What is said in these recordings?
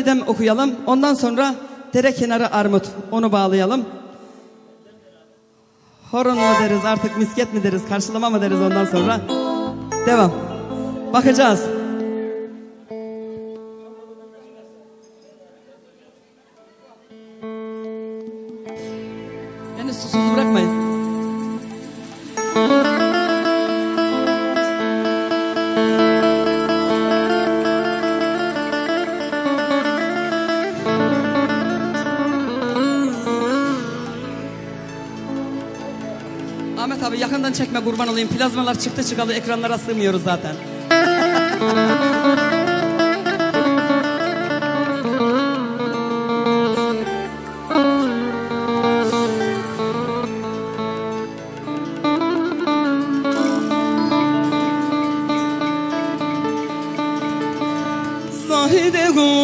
Validem okuyalım. Ondan sonra dere kenarı armut. Onu bağlayalım. Horon mu deriz artık misket mi deriz karşılama mı deriz ondan sonra. Devam. Bakacağız. kurban olayım plazmalar çıktı çıkalı ekranlara sığmıyoruz zaten. Zahide gol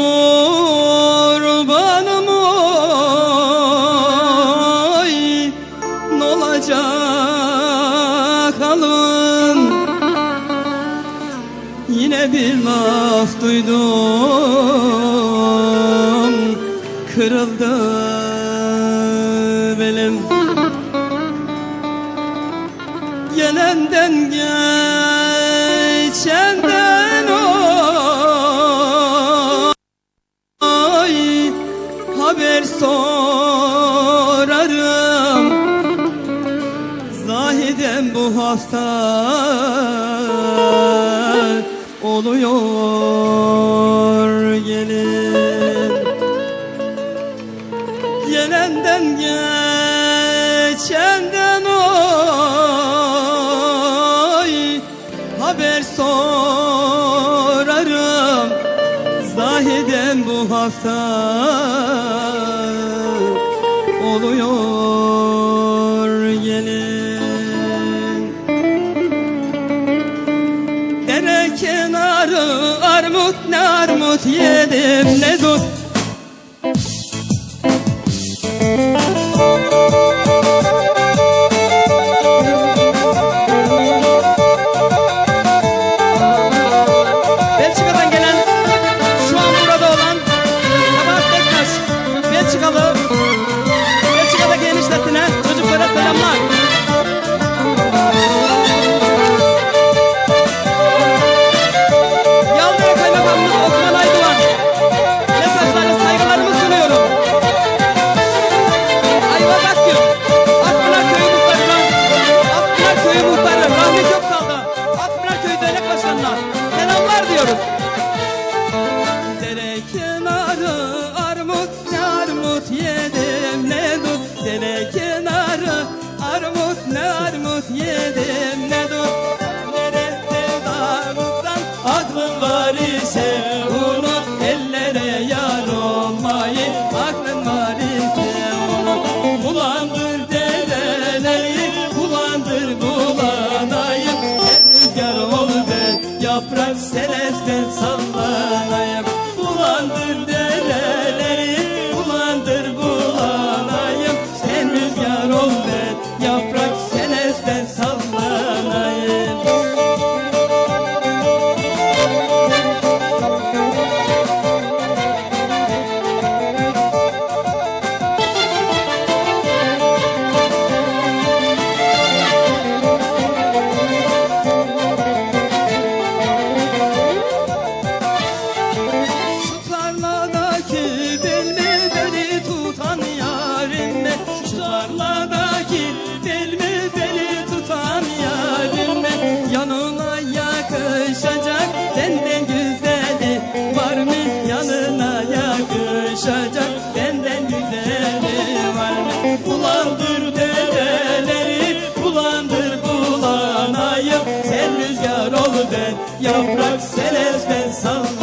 beklenenden geçenden oy. Haber sorarım zahiden bu hafta Yaprak selez ben sana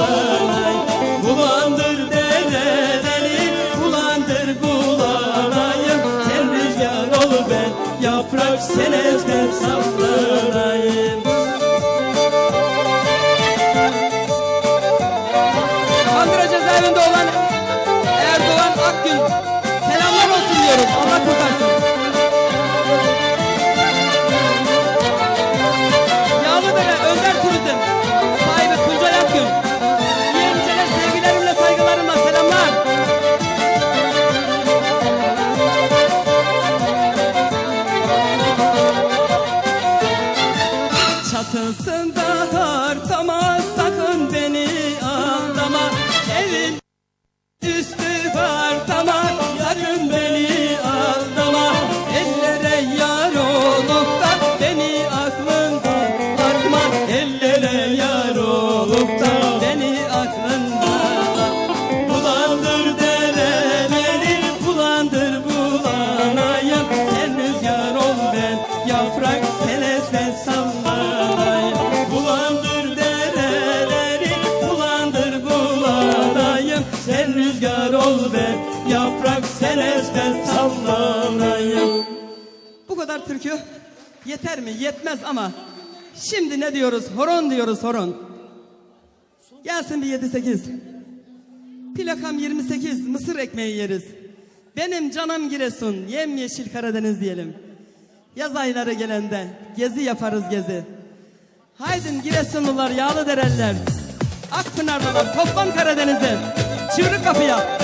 yeter mi? Yetmez ama şimdi ne diyoruz? Horon diyoruz horon. Gelsin bir 7-8. Plakam 28 mısır ekmeği yeriz. Benim canım Giresun yemyeşil Karadeniz diyelim. Yaz ayları gelende gezi yaparız gezi. Haydin Giresunlular yağlı dereller. Akpınarlılar toplam Karadeniz'e. Çığırık kapıya.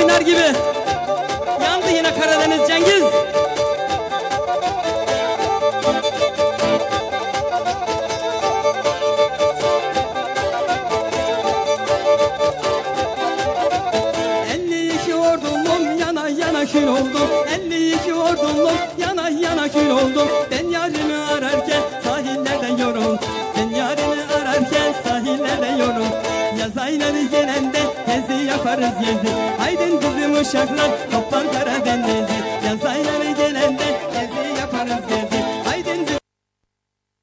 oynar gibi. Yandı yine Karadeniz Cengiz. oldum 52 ordulum yana yana kül oldum Ben yaparız gezi Haydin bizim uşaklar toplan Karadeniz'i Yaz ayları gelende gezi yaparız gezi Haydin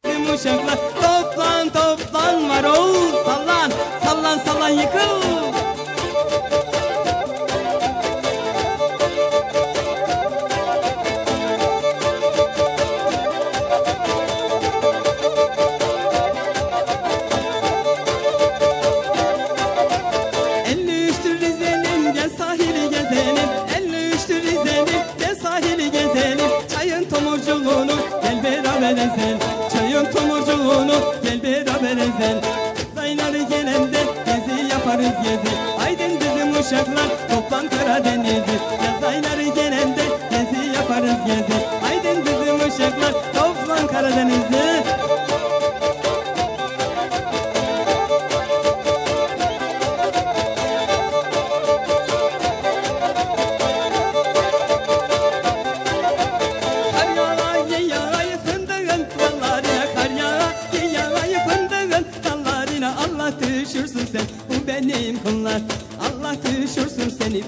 bizim uşaklar toplan toplan var oğul sallan. Sallan sallan yıkıl. Shetland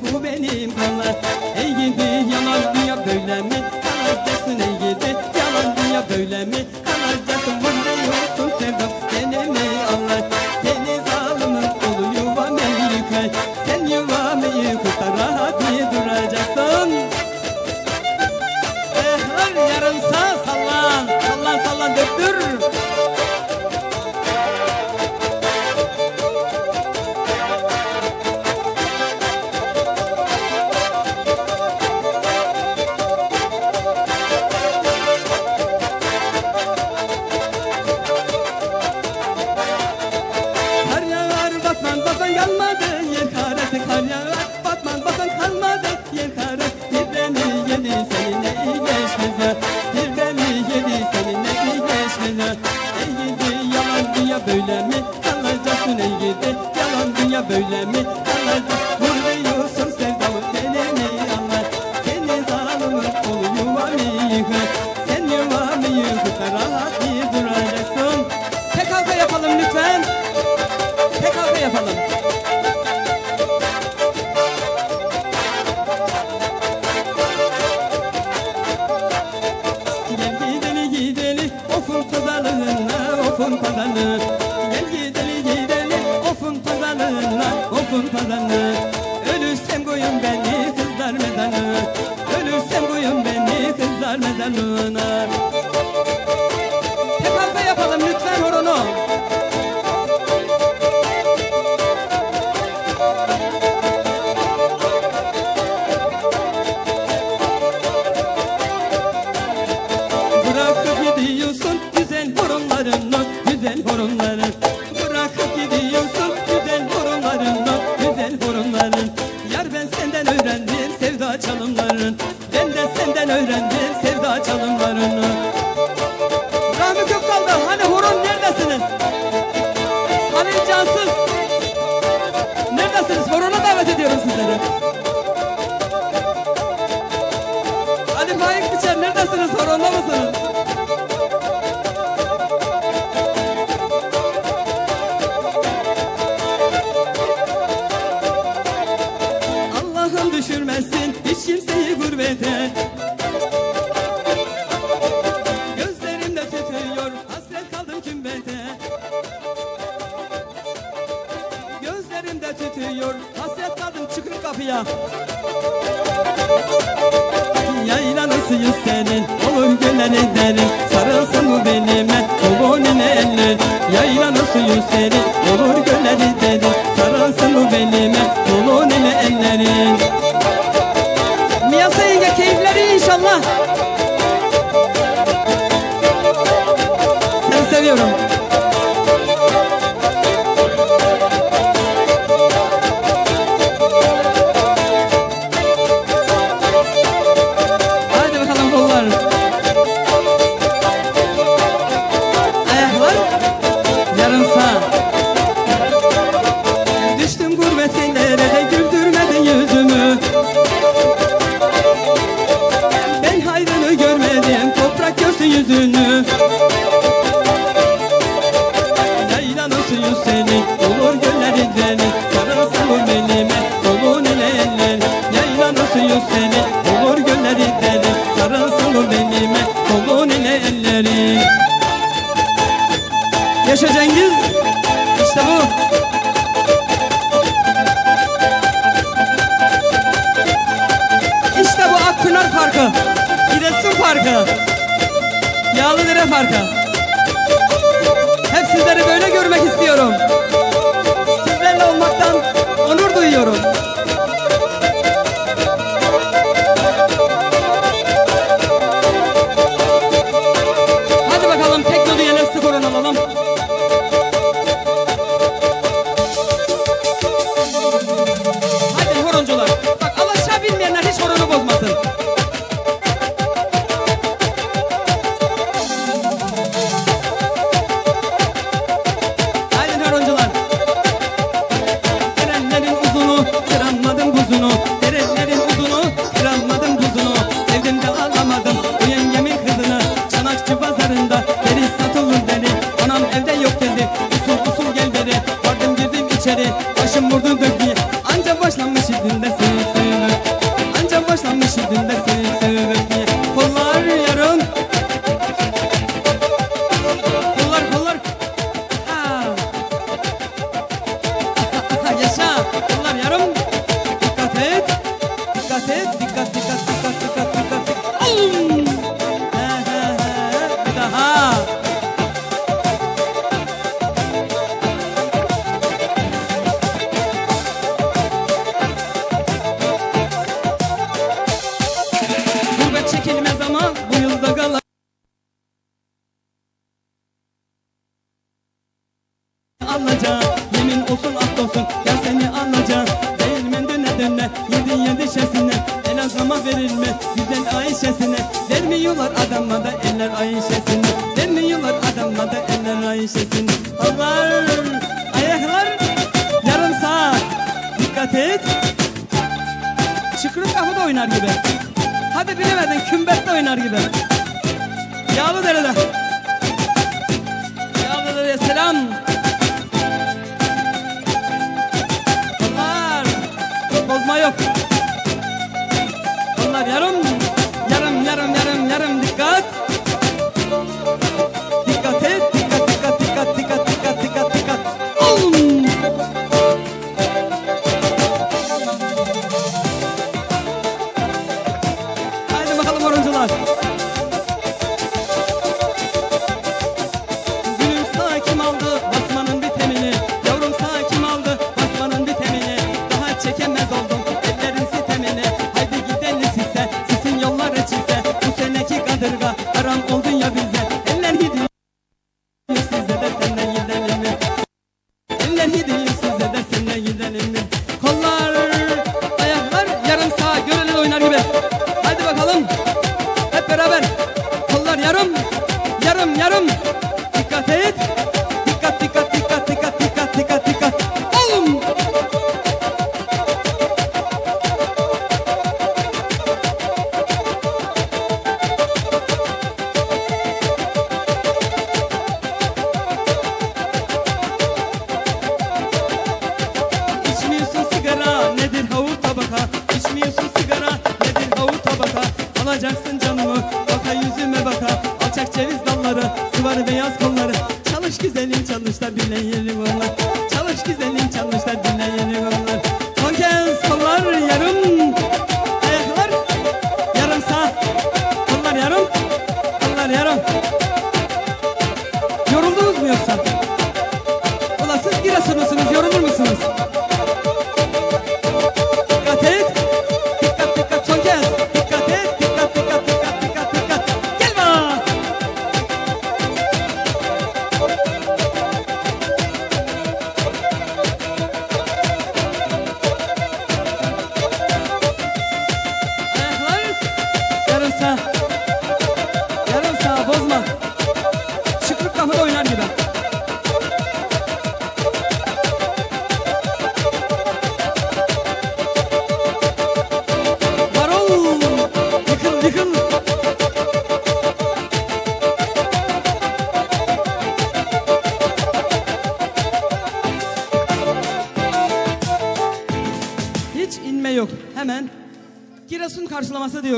bu benim anlar ey gidi yalan dünya böyle mi? Kalacak ey gidi yalan dünya böyle mi? Kalacak yine titriyor Hasret kadın çıkın kapıya. Yayla nasıyız senin Oğlum geleni derin Sarılsın bu benime Kolunun elin Yayla nasıyız senin Olur gölleri derin Sarılsın bu benime Kolunun ellerin Miyasa yenge keyifleri inşallah. Seni seviyorum. Onlar yarım, yarım, yarım. yarım. yarım yarım yarım. Dikkat et. Dikkat dikkat dikkat.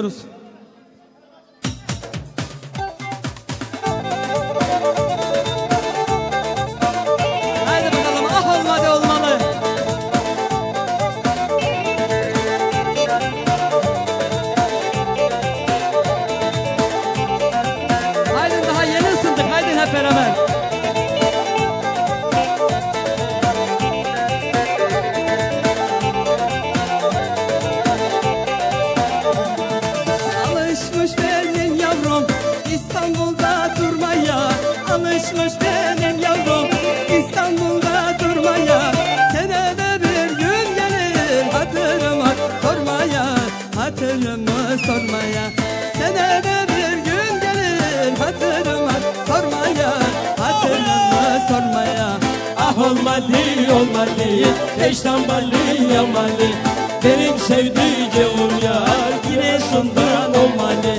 tesouros Benim sevdiceğim yar Giresun'dan olmalı.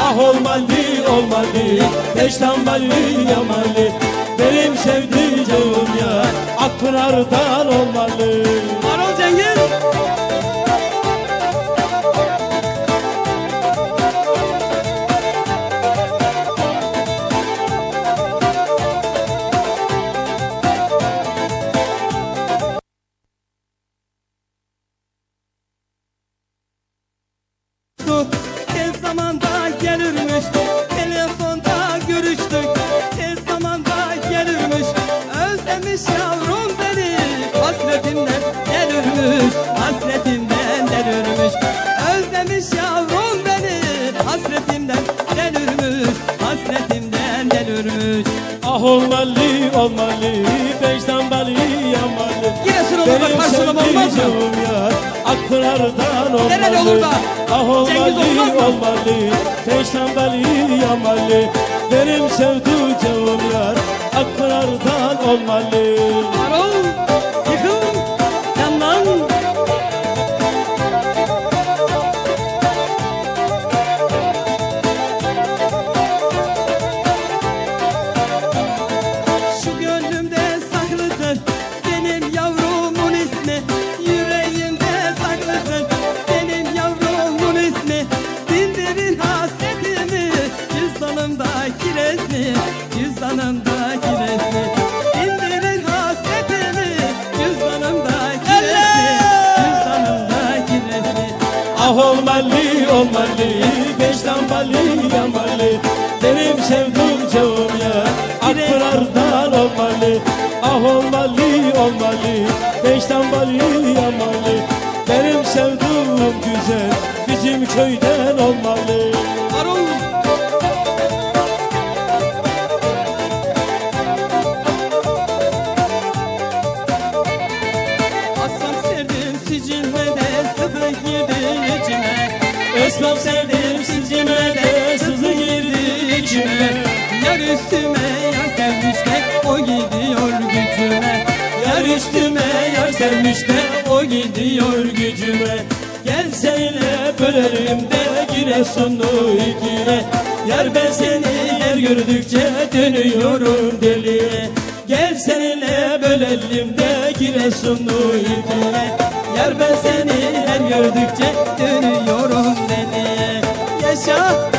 Ah olmadı olmadı Peşten balli yamalı. Benim sevdiceğim yar Akpınar'dan olmalı Ah olmalı Peşten balli yamalı Giresun olur bak karşılama olmaz mı? yar Akpınar'dan olmalı. Nereli olur da? Ah olmalı olmalı balli yamalı Benim sevdiceğim yar Akpınar'dan olmalı. Marol olmalı olmalı Peşten balli yamalı Benim sevdiceğim yar Akpınar'dan olmalı. Ah olmalı olmalı Peşten balli yamalı Benim sevdiğim güzel Bizim köyden olmalı de o gidiyor gücüme. Gel seninle bölerim de Giresunlu ikiye Yar ben seni her gördükçe dönüyorum deliye Gel seninle bölelim de Giresunlu ikiye Yar ben seni her gördükçe Dönüyorum deliye Yaşa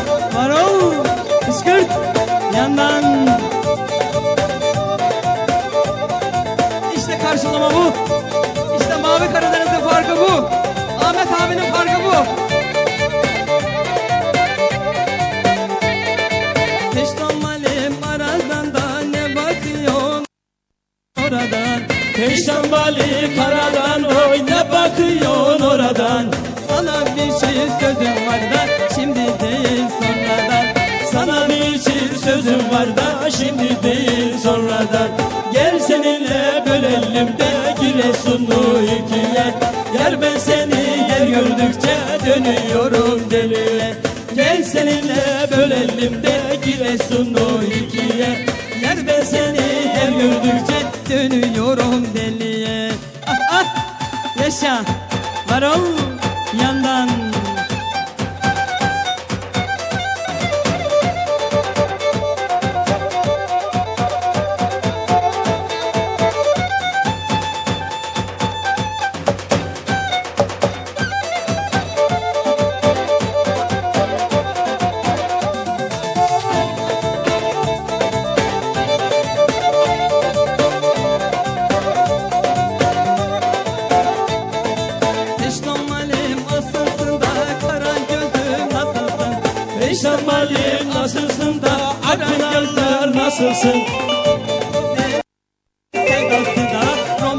oradan. Peşten bali karadan oy ne bakıyorsun oradan. Sana bir şey sözüm var da şimdi değil sonradan. Sana bir çift sözüm var da şimdi değil sonradan. Gel seninle bölelim de Giresunlu ikiye Yer. Ben seni her gördükçe dönüyorum deliye. Gel seninle bölelim de Giresunlu ikiye Yer ben seni her gördükçe dönüyorum deliye. Ah, ah, Yaşa var ol yandan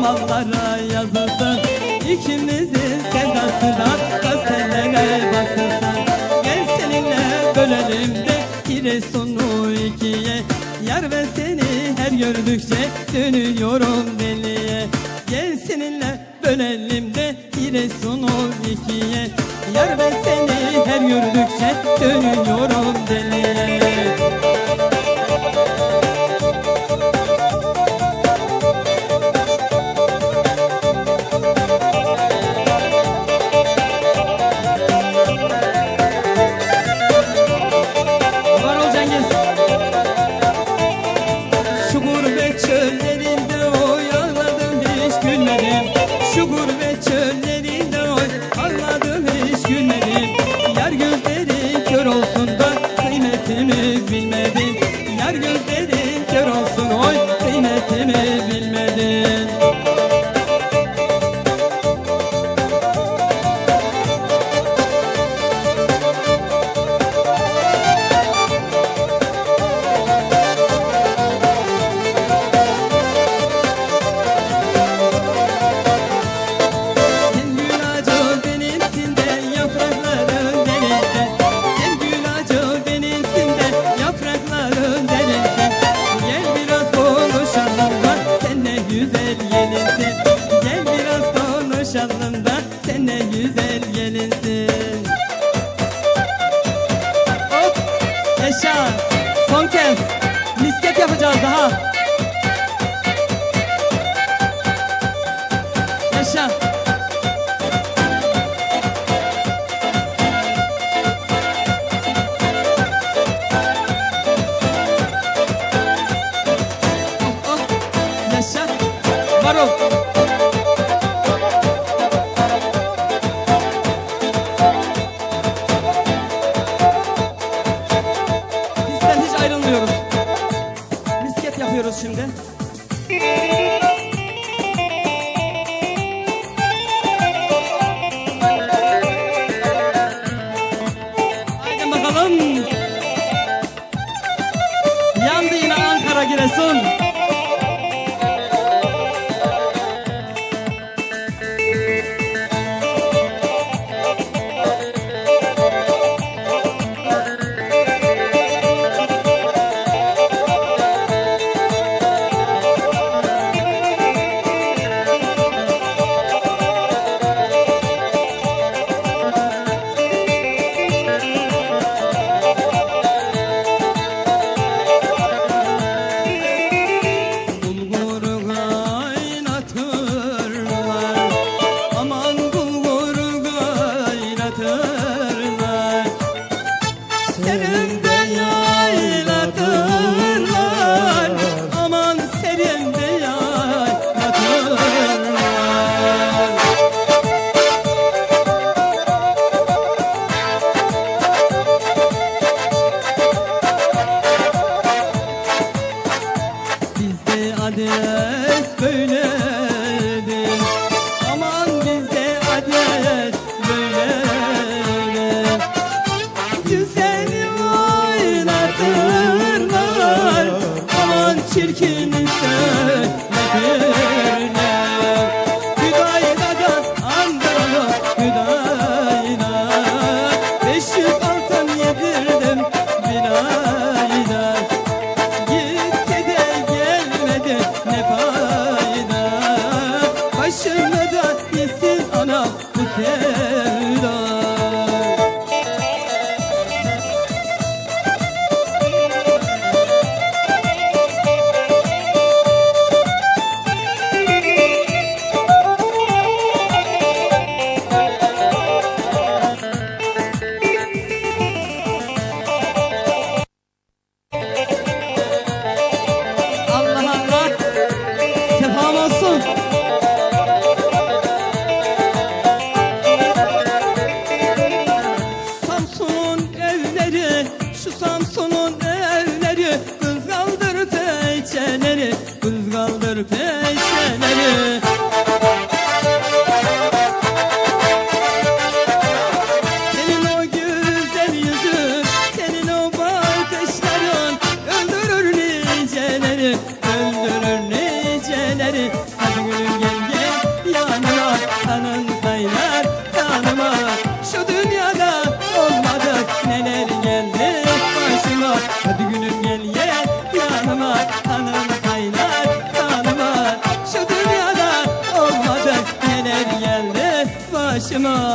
romanlara yazılsın İkimizin sevdası da gazetelere basılsın Gel seninle bölelim de Giresun'u ikiye. Yar ben seni her gördükçe dönüyorum deliye. Gel seninle bölelim de Giresun'u ikiye. Yar ben seni her gördükçe dönüyorum deliye Yaşa Oh, yaşa var ol العديد